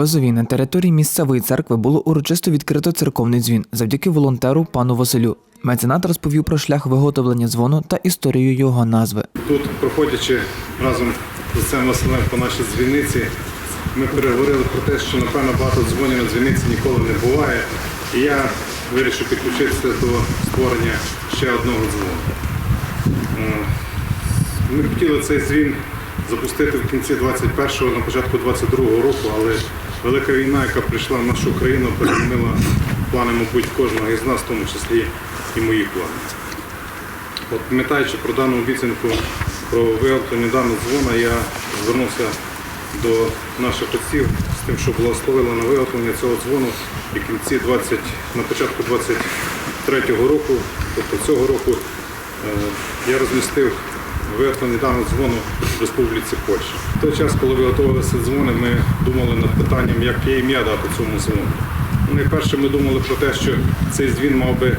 Лозовій на території місцевої церкви було урочисто відкрито церковний дзвін завдяки волонтеру пану Василю. Меценат розповів про шлях виготовлення дзвону та історію його назви. Тут, проходячи разом з цим Василем по нашій дзвіниці, ми переговорили про те, що напевно багато дзвонів на дзвіниці ніколи не буває. І я вирішив підключитися до створення ще одного дзвону. Е, Ми хотіли цей дзвін запустити в кінці 21-го, на початку 22-го року, але велика війна, яка прийшла в нашу країну, перемінила плани, мабуть, кожного із нас, в тому числі і мої плани. От пам'ятаючи про дану обіцянку про виготовлення даного дзвона, я звернувся до наших отців з тим, щоб благословили на виготовлення цього дзвону і кінці 20, на початку 23-го року, тобто цього року, е, я розмістив виготовлення даного дзвону в Республіці Польща. В той час, коли виготовилися дзвони, ми думали над питанням, яке ім'я дати цьому дзвону. Ну, Найперше ми думали про те, що цей дзвін мав би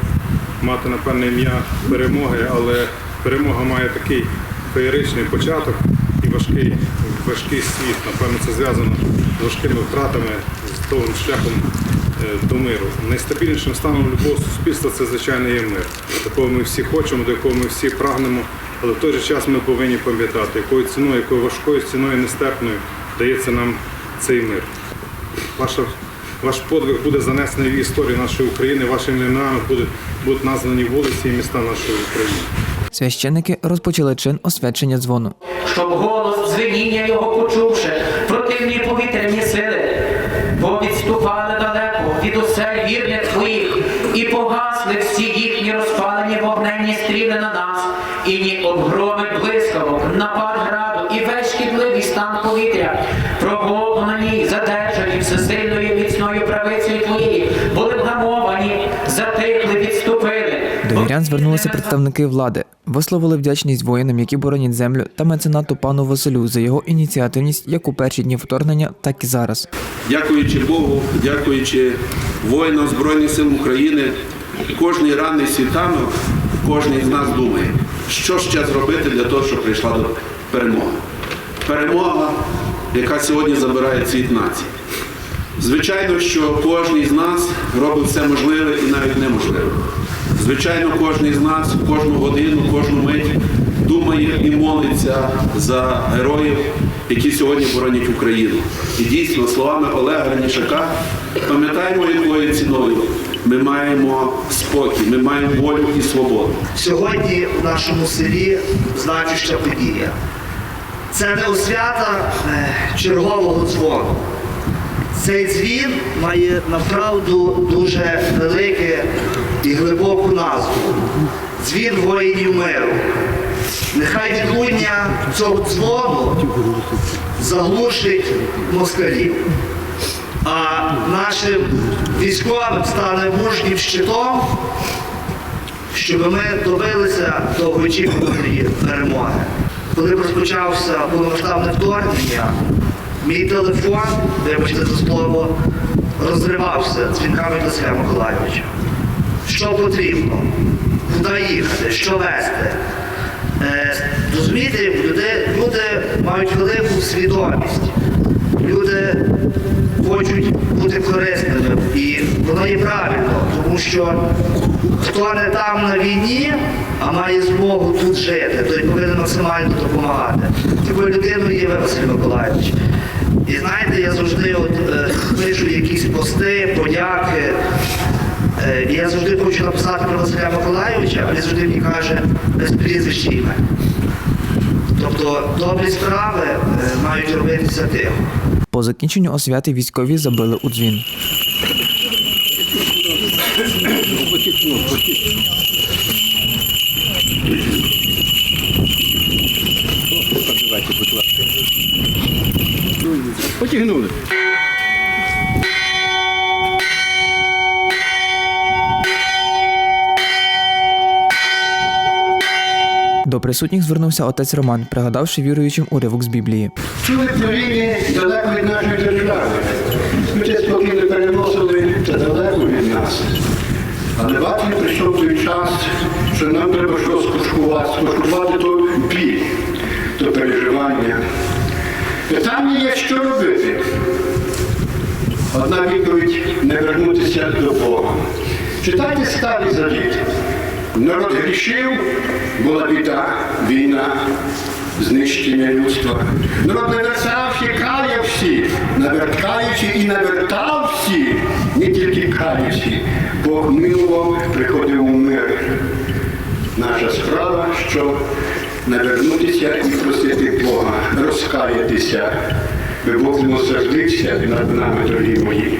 мати напевне ім'я перемоги, але перемога має такий феєричний початок і важкий, важкий світ. Напевно, це зв'язано з важкими втратами, з того шляхом е, до миру. Найстабільнішим станом любого суспільства це звичайно є мир, якого ми всі хочемо, до якого ми всі прагнемо. Але в той же час ми повинні пам'ятати, якою ціною, якою важкою ціною нестерпною дається нам цей мир. Ваша, ваш подвиг буде занесений в історію нашої України, вашими іменами будуть, будуть названі вулиці і міста нашої України. Священники розпочали чин освячення дзвону. щоб голос дзвеніння його почувши, противні повітряні сили, бо відступали далеко від осель вірних твоїх, і погасли всі їхні розпалені вогнені стріли на нас, і ні обгроми блискавок, напад граду, і весь шкідливий стан повітря, прогонані, До звернулися представники влади, висловили вдячність воїнам, які боронять землю, та меценату пану Василю за його ініціативність як у перші дні вторгнення, так і зараз. Дякуючи Богу, дякуючи воїнам Збройних сил України, кожний ранний світанок, кожен з нас думає, що ще зробити для того, щоб прийшла до перемоги. Перемога, яка сьогодні забирає світ нації. Звичайно, що кожен з нас робить все можливе і навіть неможливе. Звичайно, кожен з нас кожну годину, кожну мить думає і молиться за героїв, які сьогодні боронять Україну. І дійсно, словами Олега Гранішака, пам'ятаємо, якою ціною ми маємо спокій, ми маємо волю і свободу. Сьогодні в нашому селі значуща подія. Це не освята е, чергового дзвону. Цей дзвін має направду дуже велике і глибоку назву. Дзвін воїнів миру. Нехай відлуння цього дзвону заглушить москалів. А нашим військовим стане мужнім щитом, щоб ми добилися довгоочікуваної перемоги. Коли розпочався повномасштабне вторгнення, мій телефон, вибачте за слово, розривався дзвінками Василя Миколайовича. Що потрібно? Куди їхати? Що вести? Е, розумієте, люди, люди мають велику свідомість. Люди хочуть бути корисними. І воно є правильно, тому що хто не там на війні, а має змогу тут жити, той повинен максимально допомагати. Такою людиною є Василь Миколаївич. І знаєте, я завжди от, е, пишу якісь пости, подяки. Е, і я завжди хочу написати про Василя Миколаївича, а він завжди мені каже без прізвища ім'я. Тобто добрі справи е, мають робитися тихо. По закінченню освяти військові забили у дзвін. Потягнули. До присутніх звернувся отець Роман, пригадавши віруючим уривок з Біблії. Чули війни далеко від нашої держави. Ми це спокійно переносили це далеко від нас. Але бачите, прийшов той час, що нам треба щось скушувати, скушувати то біль, то переживання. Питання є, що робити. Одна відповідь не вернутися до Бога. Читайте старий завіт. Народ грішив, була біда, війна, знищення людства. Народ не вертався, каявся, навертаючи і навертав всі, не тільки каявся. Бог милував, приходив у мир. Наша справа, що навернутися і просити Бога, розкаятися, би Бог милосердився над нами, дорогі мої.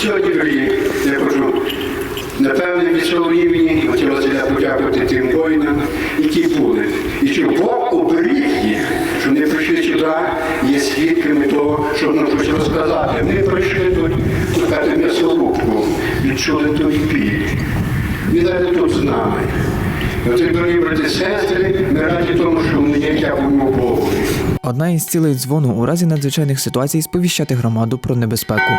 Сьогодні, дорогі, я хочу напевне від цього імені отця Василя подякувати тим воїнам, які були. І що Бог оберіг їх, що вони прийшли сюди, є свідками того, що нам щось розказати. Ми прийшли тут шукати м'ясорубку, відчули той біль. Він зараз тут з нами. І Оце, дорогі брати сестри, ми раді тому, що ми є дякуємо Богу. Одна із цілей дзвону у разі надзвичайних ситуацій сповіщати громаду про небезпеку.